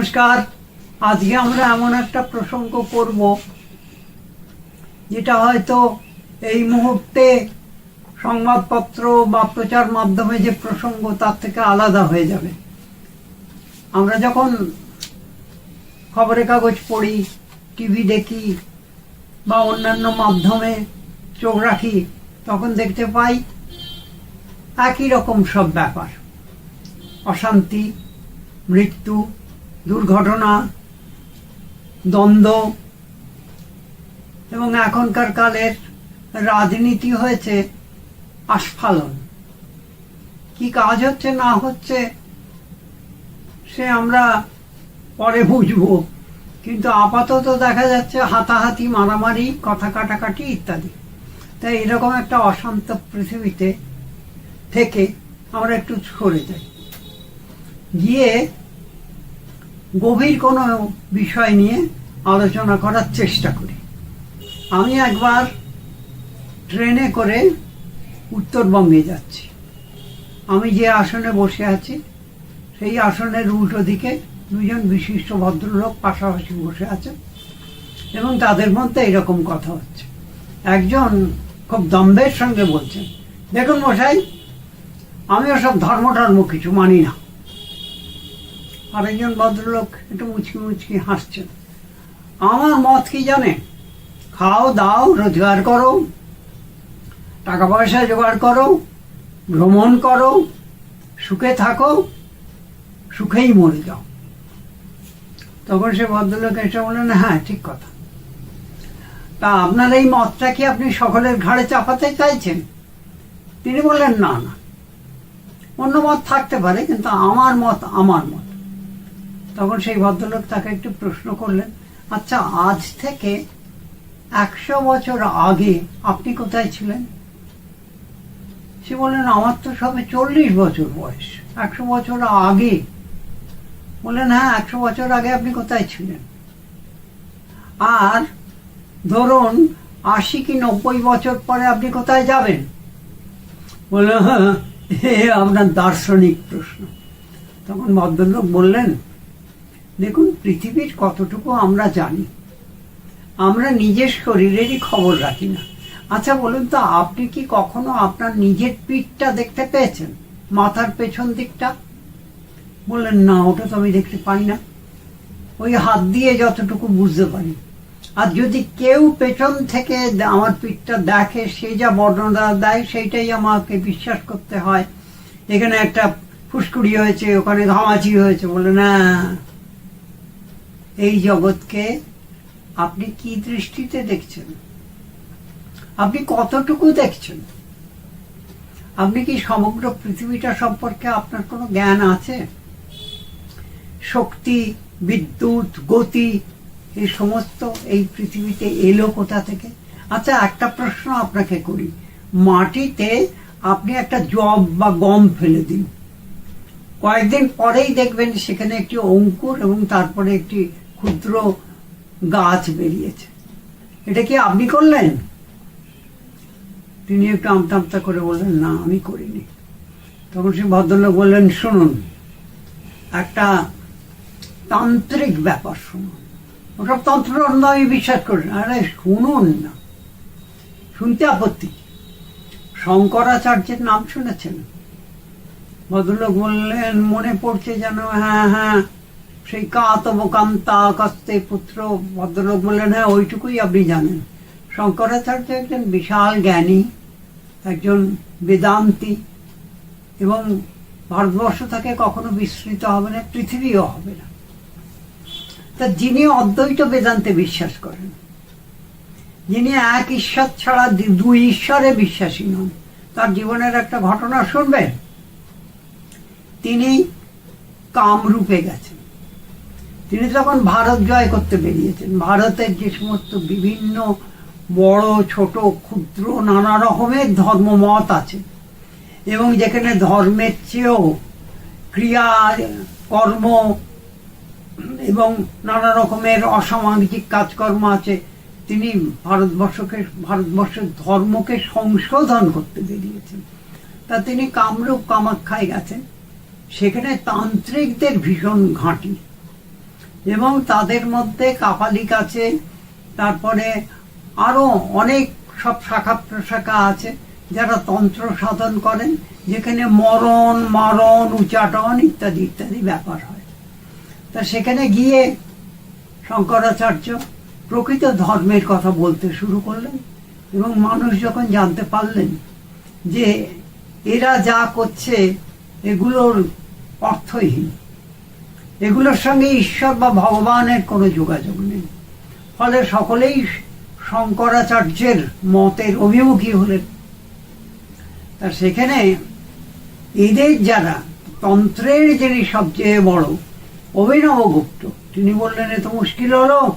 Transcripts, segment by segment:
নমস্কার। আজকে আমরা এমন একটা প্রসঙ্গ করব, যেটা হয়তো এই মুহূর্তে সংবাদপত্র বা প্রচার মাধ্যমে যে প্রসঙ্গ, তার থেকে আলাদা হয়ে যাবে। আমরা যখন খবরের কাগজ পড়ি, টিভি দেখি বা অন্যান্য মাধ্যমে চোখ রাখি, তখন দেখতে পাই একই রকম সব ব্যাপার। অশান্তি, মৃত্যু দুর্ঘটনা, দ্বন্দ্ব এবং এখনকার কালের রাজনীতি হয়েছে আস্ফালন। কি কাজ হচ্ছে, না হচ্ছে, সে আমরা পরে বুঝব। কিন্তু আপাতত দেখা যাচ্ছে হাতাহাতি, মারামারি, কথা কাটাকাটি ইত্যাদি। তাই এরকম একটা অশান্ত পৃথিবীতে থেকে আমরা একটু সরে যাই। গিয়ে গভীর কোনো বিষয় নিয়ে আলোচনা করার চেষ্টা করি। আমি একবার ট্রেনে করে উত্তরবঙ্গে যাচ্ছি। আমি যে আসনে বসে আছি, সেই আসনের উল্টো দিকে দুজন বিশিষ্ট ভদ্রলোক পাশাপাশি বসে আছে এবং তাদের মধ্যে এরকম কথা হচ্ছে। একজন খুব দম্ভের সঙ্গে বলছেন, দেখুন মশাই, আমি ওসব ধর্ম টর্ম কিছু মানি না। আরেকজন ভদ্রলোক একটু মুচকি মুচকি হাসছেন। আমার মত কি জানে? খাও, দাও, রোজগার করো টাকা পয়সা জোগাড় করো, ভ্রমণ করো, সুখে থাকো, সুখেই মরে যাও। তখন সে ভদ্রলোক এসে বললেন হ্যাঁ ঠিক কথা। তা আপনার এই মতটা কি আপনি সকলের ঘাড়ে চাপাতে চাইছেন? তিনি বললেন, না না। অন্য মত থাকতে পারে, কিন্তু আমার মত আমার মত। তখন সেই ভদ্রলোক তাকে একটু প্রশ্ন করলেন আচ্ছা আজ থেকে একশো বছর আগে আপনি কোথায় ছিলেন? সে বললেন, আমার তো সবে চল্লিশ বছর বয়স। একশো বছর আগে। বললেন হ্যাঁ একশো বছর আগে আপনি কোথায় ছিলেন? আর ধরুন, আশি কি নব্বই বছর পরে আপনি কোথায় যাবেন? বললেন হ্যাঁ এ আপনার দার্শনিক প্রশ্ন। তখন ভদ্রলোক বললেন দেখুন, পৃথিবীর কতটুকু আমরা জানি। আমরা নিজের শরীরেরই খবর রাখি না। আচ্ছা বলুন তো, আপনি কি কখনো আপনার নিজের পিঠটা দেখতে পেয়েছেন? মাথার পেছন দিকটা? বললেন, না, ওটা তো আমি দেখতে পাই না। ওই হাত দিয়ে যতটুকু বুঝতে পারি। আর যদি কেউ পেছন থেকে আমার পিঠটা দেখে, সে যা বর্ণনা দেয়, সেইটাই আমাকে বিশ্বাস করতে হয়। এখানে একটা ফুসকুড়ি হয়েছে, ওখানে ঘামাচি হয়েছে। বলে না এই জগৎকে আপনি কি দৃষ্টিতে দেখছেন? আপনি কতটুকু দেখছেন? আপনি কি সমগ্র পৃথিবীটা সম্পর্কে আপনার কোনো জ্ঞান আছে? শক্তি, বিদ্যুৎ, গতি, এই সমস্ত এই পৃথিবীতে এলো কোথা থেকে? আচ্ছা একটা প্রশ্ন আপনাকে করি। মাটিতে আপনি একটা জব বা গম ফেলে দিন। কয়েকদিন পরেই দেখবেন সেখানে একটি অঙ্কুর এবং তারপরে একটি ক্ষুদ্র গাছ বেরিয়েছে। এটা কি আপনি করলেন? তিনি একটু আমতা আমতা করে বললেন, না, আমি করিনি। তখন সে ভদ্রলোক বললেন, শুনুন, একটা তান্ত্রিক ব্যাপার শুনুন। ওসব তন্ত্র আমি বিশ্বাস করি না আরে, শুনুন না। শুনতে আপত্তি। শঙ্করাচার্যের নাম শুনেছেন? ভদ্রলোক বললেন, মনে পড়ছে যেন হ্যাঁ হ্যাঁ সেই কাতব কান্তা কাস্তে পুত্র ভদ্রলোক বললেন হ্যাঁ ওইটুকুই আপনি জানেন শঙ্করাচার্য একজন বিশাল জ্ঞানী একজন বেদান্তি এবং ভারতবর্ষ থেকে কখনো বিস্মৃত হবে না পৃথিবীও হবে না তা যিনি অদ্বৈত বেদান্তে বিশ্বাস করেন যিনি এক ঈশ্বর ছাড়া দুই ঈশ্বরে বিশ্বাসী নন তার জীবনের একটা ঘটনা শুনবেন তিনি কামরূপে গেছেন তিনি তখন ভারত জয় করতে বেরিয়েছেন। ভারতের যে সমস্ত বিভিন্ন বড়, ছোট, ক্ষুদ্র, নানা রকমের ধর্মমত আছে এবং যেখানে ধর্মের চেয়েও ক্রিয়া, কর্ম এবং নানা রকমের অসামাজিক কাজকর্ম আছে, তিনি ভারতবর্ষকে, ভারতবর্ষের ধর্মকে সংশোধন করতে বেরিয়েছেন। তা তিনি কামরূপ কামাখ্যায় গেছেন। সেখানে তান্ত্রিকদের ভীষণ ঘাঁটি। এবং তাদের মধ্যে কাপালিক আছে, তারপরে আরও অনেক সব শাখা প্রশাখা আছে যারা তন্ত্র সাধন করেন, যেখানে মরণ, মারণ উচ্চাটন ইত্যাদি ইত্যাদি ব্যাপার হয়। তা সেখানে গিয়ে শঙ্করাচার্য প্রকৃত ধর্মের কথা বলতে শুরু করলেন এবং মানুষ যখন জানতে পারলেন যে এরা যা করছে, এগুলোর অর্থহীন। এগুলোর সঙ্গে ঈশ্বর বা ভগবানের কোনো যোগাযোগ নেই। ফলে সকলেই শঙ্করাচার্যের মতের অভিমুখী হলেন। তা সেখানে এদের যারা তন্ত্রের যিনি সবচেয়ে বড় অভিনবগুপ্ত তিনি বললেন, এ তো মুশকিল হলো।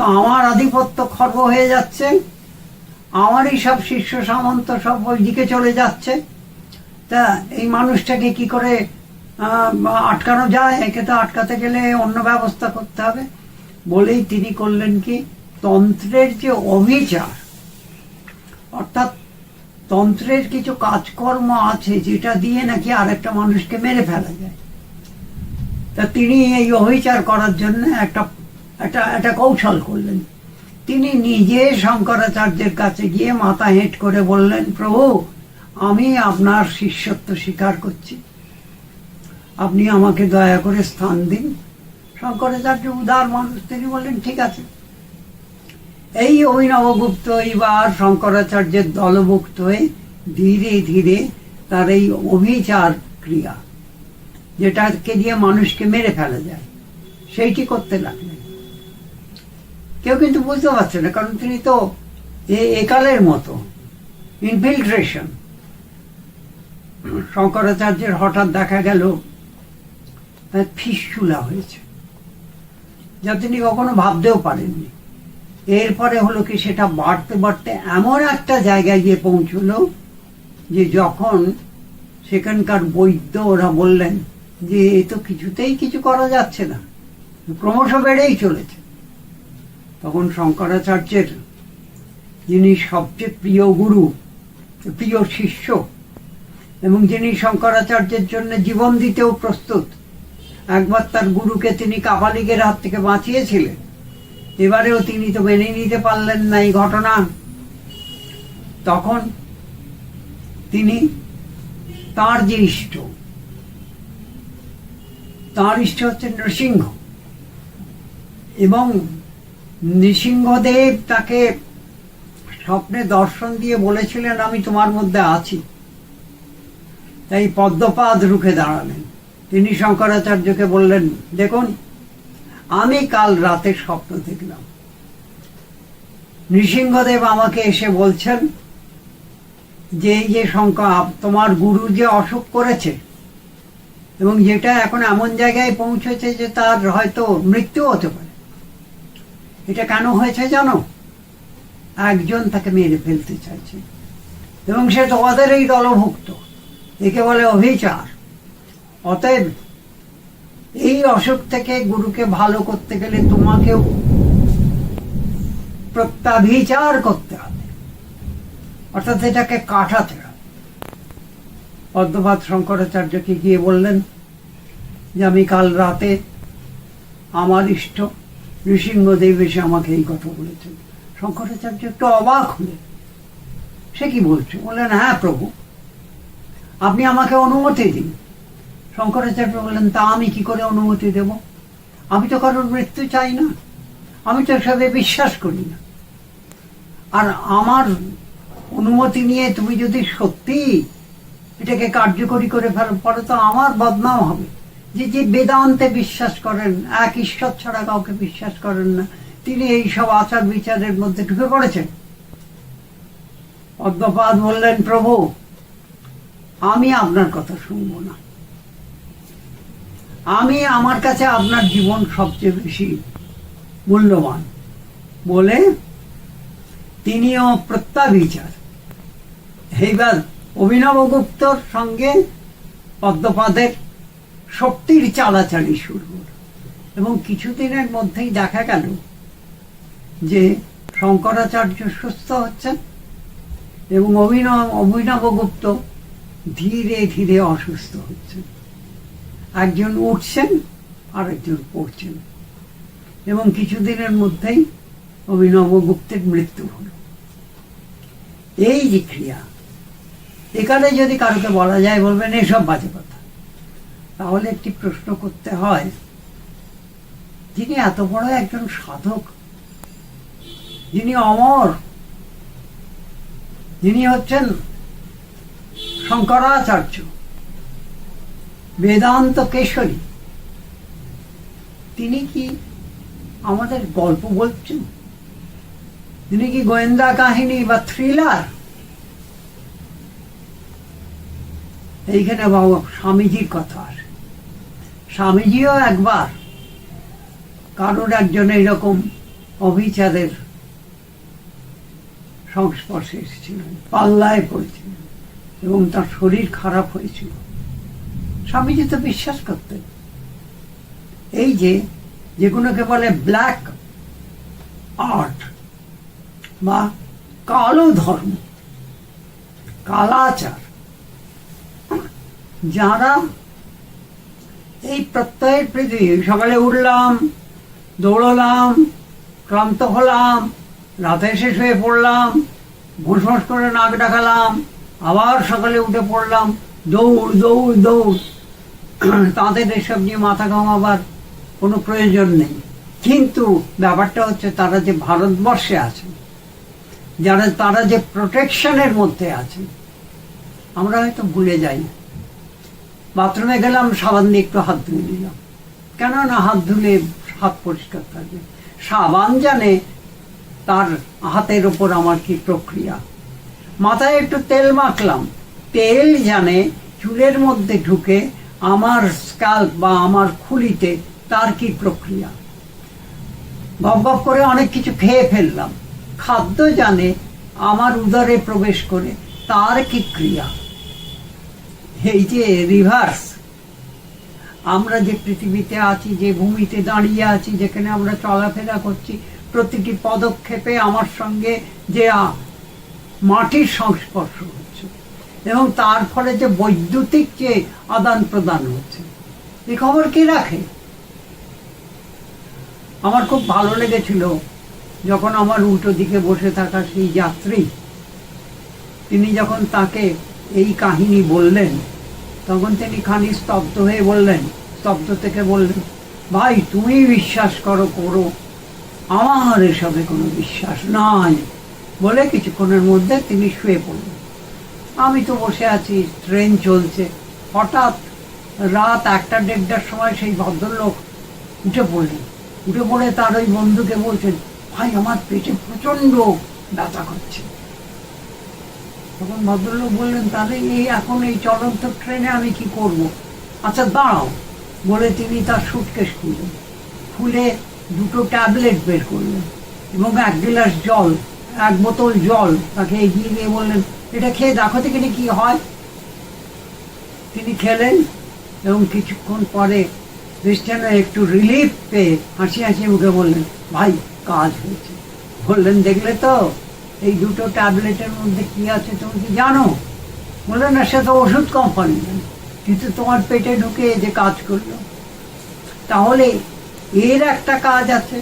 আমার আধিপত্য খর্ব হয়ে যাচ্ছে। আমারই সব শিষ্য সামন্ত সব ওই দিকে চলে যাচ্ছে। তা এই মানুষটাকে কি করে আটকানো যায়, একে তো আটকাতে গেলে অন্য ব্যবস্থা করতে হবে। বলেই তিনি করলেন কি, তন্ত্রের যে অভিচার অর্থাৎ তন্ত্রের কিছু কাজকর্ম আছে যেটা দিয়ে নাকি আরেকটা মানুষকে মেরে ফেলা যায়। তা তিনি এই অভিচার করার জন্য একটা একটা একটা কৌশল করলেন। তিনি নিজে শঙ্করাচার্যের কাছে গিয়ে মাথা হেঁট করে বললেন, প্রভু, আমি আপনার শিষ্যত্ব স্বীকার করছি। আপনি আমাকে দয়া করে স্থান দিন। শঙ্করাচার্য উদার মানুষ, তিনি বললেন, ঠিক আছে। এই অভিনবগুপ্ত এইবার শঙ্করাচার্যের দলভুক্ত হয়ে ধীরে ধীরে তার এই অভিচার ক্রিয়া, যেটাকে দিয়ে মানুষকে মেরে ফেলা যায়, সেইটি করতে লাগলেন। কেউ কিন্তু বুঝতে পারছে না, কারণ তিনি তো একালের মতো ইনফিল্ট্রেশন শঙ্করাচার্যের হঠাৎ দেখা গেল তার হয়েছে। যা তিনি কখনো ভাবতেও পারেননি। এরপরে হলো কি, সেটা বাড়তে বাড়তে এমন একটা জায়গায় গিয়ে পৌঁছলো যে যখন সেখানকার বৈদ্য ওরা বললেন যে, এ তো কিছুতেই কিছু করা যাচ্ছে না। ক্রমশ বেড়েই চলেছে। তখন শঙ্করাচার্যের যিনি সবচেয়ে প্রিয় গুরু, প্রিয় শিষ্য, এবং যিনি শঙ্করাচার্যের জন্য জীবন দিতেও প্রস্তুত একবার তার গুরুকে তিনি কাপালিকের হাত থেকে বাঁচিয়েছিলেন। এবারেও তিনি তো মেনে নিতে পারলেন না এই ঘটনা। তখন তিনি তার যে ইষ্ট, তার ইষ্ট হচ্ছে নৃসিংহ। এবং নৃসিংহদেব তাকে স্বপ্নে দর্শন দিয়ে বলেছিলেন, আমি তোমার মধ্যে আছি। তাই পদ্মপাদ রুখে দাঁড়ালেন। তিনি শঙ্করাচার্যকে বললেন, দেখুন, আমি কাল রাতে স্বপ্ন দেখলাম। নৃসিংহদেব আমাকে এসে বলছেন যে, এই যে শঙ্কর তোমার গুরু যে অসুখ করেছে এবং যেটা এখন এমন জায়গায় পৌঁছেছে যে তার হয়তো মৃত্যু হতে পারে। এটা কেন হয়েছে জানো? একজন তাকে মেরে ফেলতে চাইছে এবং সে তোমাদের এই দলভুক্ত। একে বলে অভিচার। অতএব এই অসুখ থেকে গুরুকে ভালো করতে গেলে তোমাকেও প্রত্যাভিচার করতে হবে। অর্থাৎ এটাকে কাটাতে হবে। পদ্মপাত শঙ্করাচার্যকে গিয়ে বললেন, যে আমি কাল রাতে আমার ইষ্ট নৃসিংহদেব এসে আমাকে এই কথা বলেছেন। শঙ্করাচার্য একটু অবাক হলেন। সে কি বলছে? বললেন হ্যাঁ প্রভু, আপনি আমাকে অনুমতি দিন। শঙ্করাচার্য বললেন, তা আমি কি করে অনুমতি দেব? আমি তো কারোর মৃত্যু চাই না। আমি তো এসবে বিশ্বাস করি না। আর আমার অনুমতি নিয়ে তুমি যদি সত্যি এটাকে কার্যকরী করে ফেলো, পরে তো আমার বদনাম হবে। যে যে বেদান্তে বিশ্বাস করেন, এক ঈশ্বর ছাড়া কাউকে বিশ্বাস করেন না, তিনি এই সব আচার বিচারের মধ্যে ঢুকে পড়েছেন। পদ্মপাদ বললেন, প্রভু, আমি আপনার কথা শুনব না। আমি আমার কাছে আপনার জীবন সবচেয়ে বেশি মূল্যবান। বলে তিনিও প্রত্যাবিচার। এইবার অভিনবগুপ্তর সঙ্গে পদ্মপাদের শক্তির চালাচালি শুরু হলো এবং কিছুদিনের মধ্যেই দেখা গেল যে শঙ্করাচার্য সুস্থ হচ্ছেন এবং অভিনব অভিনবগুপ্ত ধীরে ধীরে অসুস্থ হচ্ছেন। একজন উঠছেন আর একজন পড়ছেন। এবং কিছুদিনের মধ্যেই অভিনব গুপ্তের মৃত্যু হল। এই যে ক্রিয়া, এখানে যদি কারোকে বলা যায় বলবেন, এসব বাজে কথা। তাহলে একটি প্রশ্ন করতে হয়, যিনি এত বড় একজন সাধক, যিনি অমর, যিনি হচ্ছেন শঙ্করাচার্য বেদান্ত কেশরী তিনি কি আমাদের গল্প বলছেন? তিনি কি গোয়েন্দা কাহিনী বা থ্রিলার? এইখানে বাবা স্বামীজির কথা আসে স্বামীজিও একবার কারোর একজন এরকম অভিচারের সংস্পর্শে এসেছিলেন, পাল্লায় পড়েছিলেন এবং তার শরীর খারাপ হয়েছিল। স্বামীজি তো বিশ্বাস করতেন। এই যে, যেগুলোকে বলে ব্ল্যাক আর্ট বা কালো ধর্ম, কালাচার, যারা এই প্রত্যয়ের পৃথিবী সকালে উঠলাম, দৌড়লাম, ক্লান্ত হলাম, রাতে শেষ হয়ে পড়লাম ভোঁস করে নাক ডাকালাম, আবার সকালে উঠে পড়লাম, দৌড় দৌড় দৌড়। তাদের এসব নিয়ে মাথা ঘামাবার কোনো প্রয়োজন নেই। কিন্তু ব্যাপারটা হচ্ছে তারা যে ভারতবর্ষে আছে, যারা তারা যে প্রোটেকশনের মধ্যে আছে, আমরা হয়তো ভুলে যাই। বাথরুমে গেলাম, সাবান দিয়ে একটু হাত ধুয়ে নিলাম। কেননা হাত ধুলে হাত পরিষ্কার থাকবে সাবান জানে তার হাতের ওপর আমার কি প্রক্রিয়া? মাথায় একটু তেল মাখলাম। তেল জানে চুলের মধ্যে ঢুকে আমার স্কাল্প বা আমার খুলিতে তার কি প্রক্রিয়া? গপ করে অনেক কিছু খেয়ে ফেললাম। খাদ্য জানে আমার উদরে প্রবেশ করে তার কি ক্রিয়া? এই যে রিভার্স আমরা যে পৃথিবীতে আছি, যে ভূমিতে দাঁড়িয়ে আছি, যেখানে আমরা চলাফেরা করছি, প্রতিটি পদক্ষেপে আমার সঙ্গে যে মাটির সংস্পর্শ হচ্ছে। এবং তার ফলে যে বৈদ্যুতিক যে আদান প্রদান হচ্ছে এই খবর কি রাখে? আমার খুব ভালো লেগেছিল যখন আমার উল্টো দিকে বসে থাকা সেই যাত্রী, তিনি যখন তাকে এই কাহিনী বললেন, তখন তিনি খানি স্তব্ধ হয়ে বললেন, স্তব্ধ থেকে বললেন, ভাই, তুমি বিশ্বাস করো করো, আমার এসবে কোনো বিশ্বাস নাই। বলে কিছুক্ষণের মধ্যে তিনি শুয়ে পড়লেন। আমি তো বসে আছি ট্রেন চলছে। হঠাৎ রাত একটা দেড়টার সময় সেই ভদ্রলোক উঠে পড়লেন। উঠে পড়ে তার ওই বন্ধুকে বলছেন, ভাই, আমার পেটে প্রচণ্ড ব্যথা করছে। তখন ভদ্রলোক বললেন, তাহলে এই এখন এই চলন্ত ট্রেনে আমি কি করব? আচ্ছা দাঁড়াও, বলে তিনি তার সুটকেস খুললেন। খুলে দুটো ট্যাবলেট বের করলেন এবং এক গ্লাস জল, এক বোতল জল তাকে এগিয়ে দিয়ে বললেন এটা খেয়ে দেখো থেকে কি হয়। তিনি খেলেন এবং কিছুক্ষণ পরে খ্রিস্টান একটু রিলিফ পেয়ে হাসি হাসি মুখে বললেন, ভাই, কাজ হয়েছে। বললেন, দেখলে তো, এই দুটো ট্যাবলেটের মধ্যে কি আছে তুমি কি জানো? বললেন, না, সে তো ওষুধ কোম্পানি কিন্তু তোমার পেটে ঢুকে যে কাজ করল। তাহলে এর একটা কাজ আছে,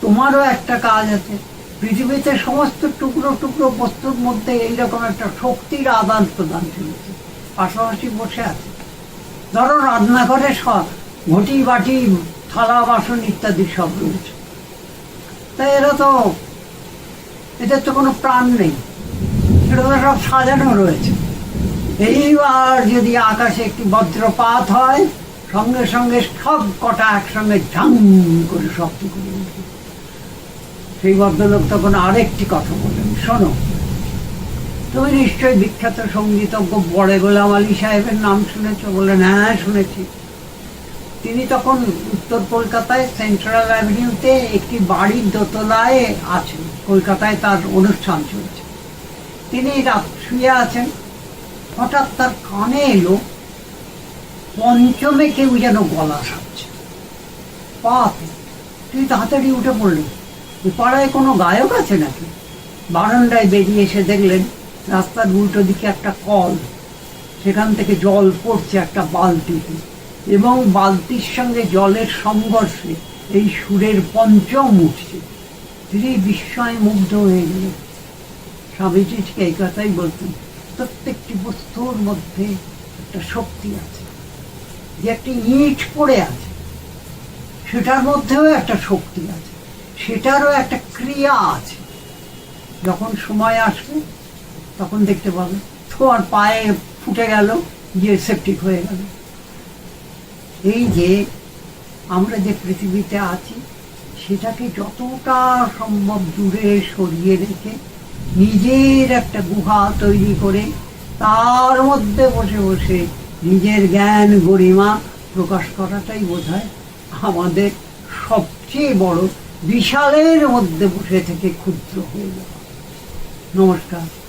তোমারও একটা কাজ আছে। পৃথিবীতে সমস্ত টুকরো টুকরো বস্তুর মধ্যে এইরকম একটা শক্তির আদান প্রদান চলেছে। পাশাপাশি বসে আছে। ধরো রান্নাঘরে সব ঘটি, বাটি, থালা, বাসন ইত্যাদি সব রয়েছে। তাই এরা তো, এদের তো কোনো প্রাণ নেই। সেটা তো সব সাজানো রয়েছে। এইবার যদি আকাশে একটি বজ্রপাত হয়, সঙ্গে সঙ্গে সব কটা একসঙ্গে ঝাং করে শব্দ করে উঠবে সেই ভদ্রলোক তখন আরেকটি কথা বললেন, শোনো, তুমি নিশ্চয়ই বিখ্যাত সঙ্গীতজ্ঞ বড়ে গোলাম আলী সাহেবের নাম শুনেছ? বললেন হ্যাঁ শুনেছি। তিনি তখন উত্তর কলকাতায় সেন্ট্রাল অ্যাভিনিউতে একটি বাড়ির দোতলায় আছেন। কলকাতায় তার অনুষ্ঠান চলছে। তিনি রাত শুয়ে আছেন। হঠাৎ তার কানে এলো, পঞ্চমে কেউ যেন গলা সাপছে পাতে তুই তাড়াতাড়ি উঠে পড়লেন। এ পাড়ায় কোনো গায়ক আছে নাকি? বারান্দায় বেরিয়ে এসে দেখলেন রাস্তার উল্টো দিকে একটা কল। সেখান থেকে জল পড়ছে একটা বালতিতে এবং বালতির সঙ্গে জলের সংঘর্ষে এই সুরের পঞ্চম উঠছে। তিনি বিস্ময় মুগ্ধ হয়ে গেলেন। স্বামীজি ঠিক এই কথাই বলতেন প্রত্যেকটি বস্তুর মধ্যে একটা শক্তি আছে, যে একটি ইট পড়ে আছে, সেটার মধ্যেও একটা শক্তি আছে। সেটারও একটা ক্রিয়া আছে। যখন সময় আসবে, তখন দেখতে পাবে। তোমার পায়ে ফুটে গেল, গিয়ে সেপটিক হয়ে গেল। এই যে আমরা যে পৃথিবীতে আছি, সেটাকে যতটা সম্ভব দূরে সরিয়ে রেখে নিজের একটা গুহা তৈরি করে, তার মধ্যে বসে বসে নিজের জ্ঞান গরিমা প্রকাশ করাটাই বোধ আমাদের সবচেয়ে বড় বিশালের মধ্যে বসে থেকে ক্ষুদ্র হয়ে যাওয়া নমস্কার।